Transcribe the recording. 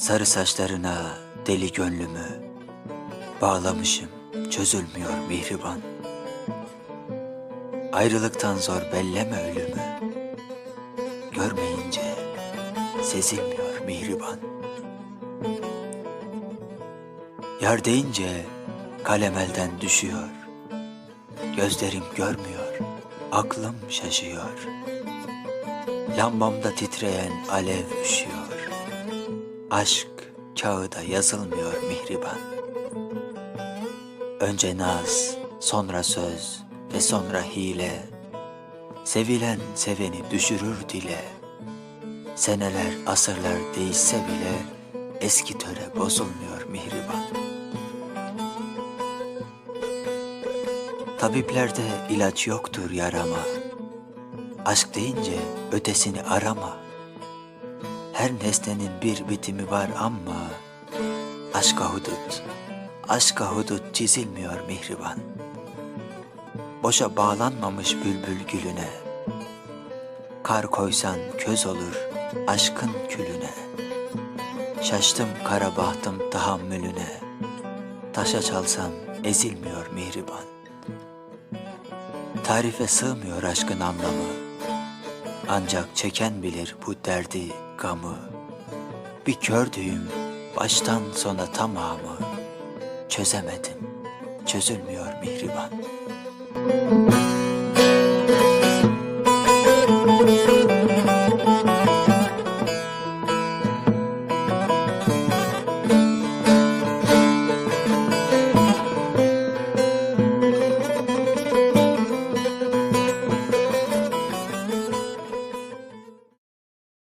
Sarı saçlarına deli gönlümü Bağlamışım. Çözülmüyor mihriban. Ayrılıktan zor belleme ölümü. Görmeyince sezilmiyor mihriban. Yar deyince kalem elden düşüyor. Gözlerim görmüyor, aklım şaşıyor. Lambamda titreyen alev üşüyor Aşk kağıda yazılmıyor mihriban. Önce naz, sonra söz ve sonra hile. Sevilen seveni düşürür dile. Seneler, asırlar değişse bile Eski töre bozulmuyor mihriban. Tabiplerde ilaç yoktur yarama. Aşk deyince ötesini arama Her nesnenin bir bitimi var ama Aşka hudut, aşka hudut çizilmiyor mihriban. Boşa bağlanmamış bülbül gülüne Kar koysan köz olur aşkın külüne. Şaştım kara bahtım tahammülüne Taşa çalsam ezilmiyor mihriban. Tarife sığmıyor aşkın anlamı Ancak çeken bilir bu derdi, gamı. Bir kördüğüm baştan sona tamamı. Çözemedim, çözülmüyor mihriban